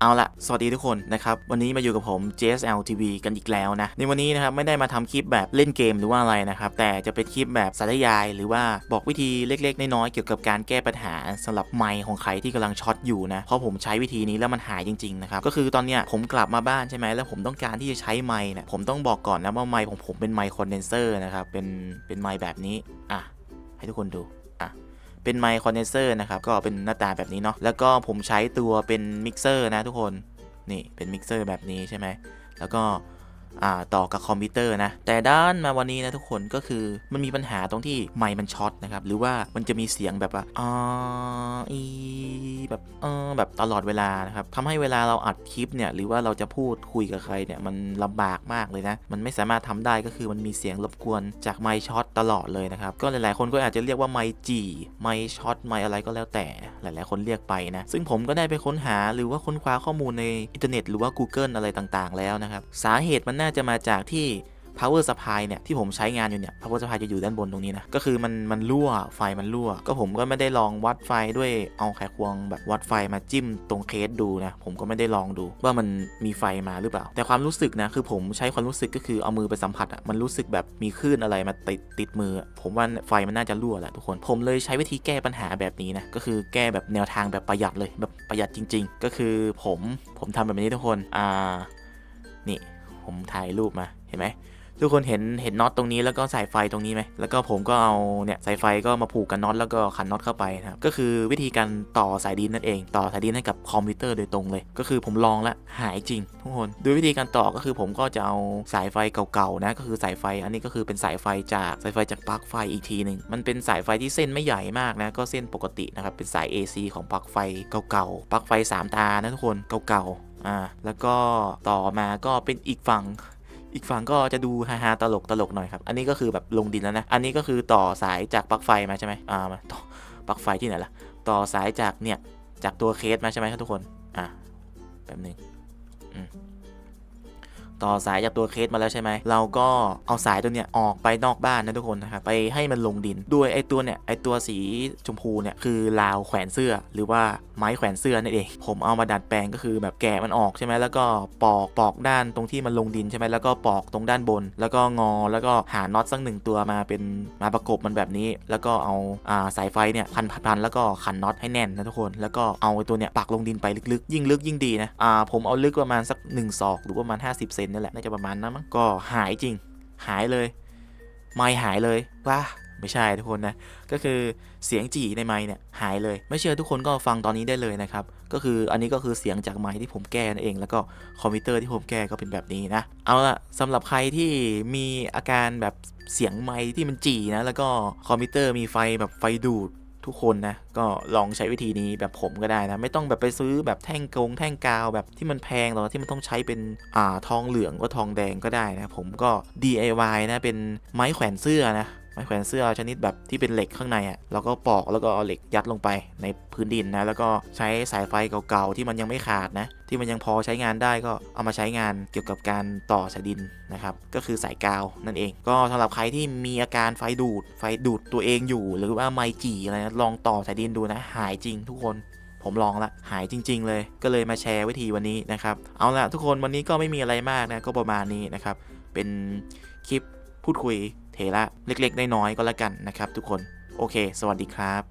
เอาละสวัสดีทุกคนนะครับ วันนี้มาอยู่กับผม JSL TV กันอีกแล้วนะ ในวันนี้นะครับ ไม่ได้มาทำคลิปแบบเล่นเกมหรือว่าอะไรนะครับ แต่จะเป็นคลิปแบบสาธยาย หรือว่าบอกวิธีเล็ก ๆ น้อยๆเกี่ยวกับการแก้ปัญหาสำหรับไมค์ของใครที่กำลังช็อตอยู่นะ เพราะผมใช้วิธีนี้แล้วมันหายจริงๆนะครับ ก็คือตอนเนี้ยผมกลับมาบ้านใช่ไหมแล้วผมต้องการที่จะใช้ไมค์เนี่ยผมต้องบอกก่อนนะว่าไมค์ของผมเป็นไมค์คอนเดนเซอร์นะครับ เป็นเป็นไมค์แบบนี้ อะ ให้ทุกคนดู อะ เป็นไมค์คอนเดนเซอร์นะครับ ก็เป็นหน้าตาแบบนี้เนาะแล้วก็ผมใช้ตัวเป็นมิกเซอร์นะทุกคนนี่เป็นมิกเซอร์แบบนี้ใช่ไหมแล้วก็ ต่อกับคอมพิวเตอร์นะ แต่ด้านมาวันนี้นะทุกคนก็คือมันมีปัญหาตรงที่ไมค์มันช็อตนะครับ หรือว่ามันจะมีเสียงแบบว่าอ่าอีแบบเออแบบตลอดเวลานะครับทำให้เวลาเราอัดคลิปเนี่ย หรือว่าเราจะพูดคุยกับใครเนี่ย มันลำบากมากเลยนะ มันไม่สามารถทำได้ก็คือมันมีเสียงรบกวนจากไมค์ช็อตตลอดเลยนะครับ ก็หลายๆ คนก็อาจจะเรียกว่าไมค์จีไมค์ช็อตไมค์อะไรก็แล้วแต่หลาย ๆ คนเรียกไปนะ ซึ่งผมก็ได้ไปค้นหาหรือว่าค้นคว้าข้อมูลในอินเทอร์เน็ตหรือว่า Google อะไรต่างๆ แล้วนะครับ สาเหตุมันน่าาจะมาจากที่ power supply เนี่ยที่ผมใช้งานอยู่เนี่ย power supply จะอยู่ด้านบนตรงนี้นะ ก็คือมันมันรั่วไฟมันรั่ว ก็ผมก็ไม่ได้ลองวัดไฟด้วยเอาไขควงแบบวัดไฟมาจิ้มตรงเคสดูนะ ผมก็ไม่ได้ลองดูว่ามันมีไฟมาหรือเปล่า แต่ความรู้สึกนะคือผมใช้ความรู้สึกก็คือเอามือไปสัมผัสอะมันรู้สึกแบบมีคลื่นอะไรมาติดติดมือ ผมว่าไฟมันน่าจะรั่วแหละทุกคน ผมเลยใช้วิธีแก้ปัญหาแบบนี้นะก็คือแก้แบบแนวทางแบบประหยัดเลยแบบประหยัดจริง ๆ ก็คือผมผมทำแบบนี้ทุกคนอ่านี่ ผมถ่ายรูปมาเห็นไหมทุกคนเห็นเห็นน็อตตรงนี้แล้วก็สายไฟตรงนี้ไหมแล้วก็ผมก็เอาเนี่ยสายไฟก็มาผูกกับน็อตแล้วก็ขันน็อตเข้าไปนะครับก็คือวิธีการต่อสายดินนั่นเอง ต่อสายดินให้กับคอมพิวเตอร์โดยตรงเลย ก็คือผมลองแล้วหายจริง ทุกคนโดยวิธีการต่อก็คือผมก็จะเอาสายไฟเก่าๆนะก็คือสายไฟอันนี้ก็คือเป็นสายไฟจากสายไฟจากปลั๊กไฟอีกทีหนึ่งมันเป็นสายไฟที่เส้นไม่ใหญ่มากนะก็เส้นปกตินะครับเป็นสาย AC ของปลั๊กไฟเก่าๆปลั๊กไฟสามตานะทุกคนเก่าๆ อ่าแล้วก็ต่อมาก็เป็นอีกฝั่งอีกฝั่งก็จะดูฮาๆตลกตลกหน่อยครับ อันนี้ก็คือแบบลงดินแล้วนะ อันนี้ก็คือต่อสายจากปลั๊กไฟมาใช่ไหมอ่ามาต่อปลั๊กไฟที่ไหนล่ะ ต่อสายจากเนี่ย จากตัวเคสมาใช่ไหมครับทุกคน อ่าแป๊บหนึ่งอืม ต่อสายจากตัวเคสมาแล้วใช่ไหม เราก็เอาสายตัวเนี้ยออกไปนอกบ้านนะทุกคนนะครับ ไปให้มันลงดิน ด้วยไอตัวเนี่ยไอตัวสีชมพูเนี่ยคือราวแขวนเสื้อ หรือว่าไม้แขวนเสื้อนั่นเอง ผมเอามาดัดแปลงก็คือแบบแกะมันออกใช่ไหมแล้วก็ปอกปอกด้านตรงที่มันลงดินใช่ไหมแล้วก็ปอกตรงด้านบน แล้วก็งอ แล้วก็หาน็อตสักหนึ่งตัวมาเป็นมาประกบมันแบบนี้ แล้วก็เอาอ่าสายไฟเนี่ยพันพันๆแล้วก็ขันน็อตให้แน่นนะทุกคน แล้วก็เอาไอ้ตัวเนี่ยปักลงดินไปลึกๆ ยิ่งลึกยิ่งดีนะ อ่าผมเอาลึกประมาณสัก1ศอกหรือประมาณ 50เซนนี่แหละ น่าจะประมาณนั้นมั้งก็หายจริง หายเลย ไม่หายเลยว้าไม่ใช่ทุกคนนะ ก็คือเสียงจี่ในไม้เนี่ยหายเลย ไม่เชื่อทุกคนก็ฟังตอนนี้ได้เลยนะครับ ก็คืออันนี้ก็คือเสียงจากไม้ที่ผมแก้นั่นเอง แล้วก็คอมพิวเตอร์ที่ผมแก้ก็เป็นแบบนี้นะ เอาละสำหรับใครที่มีอาการแบบเสียงไม้ที่มันจี่นะ แล้วก็คอมพิวเตอร์มีไฟแบบไฟดูด ทุกคนนะก็ลองใช้วิธีนี้แบบผมก็ได้นะ ไม่ต้องแบบไปซื้อแบบแท่งกงแท่งกาวแบบที่มันแพงหรอกที่มันต้องใช้เป็นอ่าทองเหลืองก็ทองแดงก็ได้นะผมก็ DIY นะเป็นไม้แขวนเสื้อนะ ไม้แขวนเสื้อชนิดแบบที่เป็นเหล็กข้างในอะ่ะเราก็ปอกแล้วก็เอาเหล็กยัดลงไปในพื้นดินนะแล้วก็ใช้สายไฟเก่าๆที่มันยังไม่ขาดนะที่มันยังพอใช้งานได้ก็เอามาใช้งานเกี่ยวกับการต่อสายดินนะครับก็คือสายกาวนั่นเอง ก็สำหรับใครที่มีอาการไฟดูด ไฟดูดตัวเองอยู่ หรือว่าไมจีอะไรนะลองต่อสายดินดูนะ หายจริงทุกคนผมลองละหายจริง ๆ เลย ก็เลยมาแชร์วิธีวันนี้นะครับ เอาละทุกคนวันนี้ก็ไม่มีอะไรมากนะ ก็ประมาณนี้นะครับ เป็นคลิปพูดคุย เทระเล็กๆ น้อยๆก็แล้วกันนะครับทุกคน โอเค สวัสดีครับ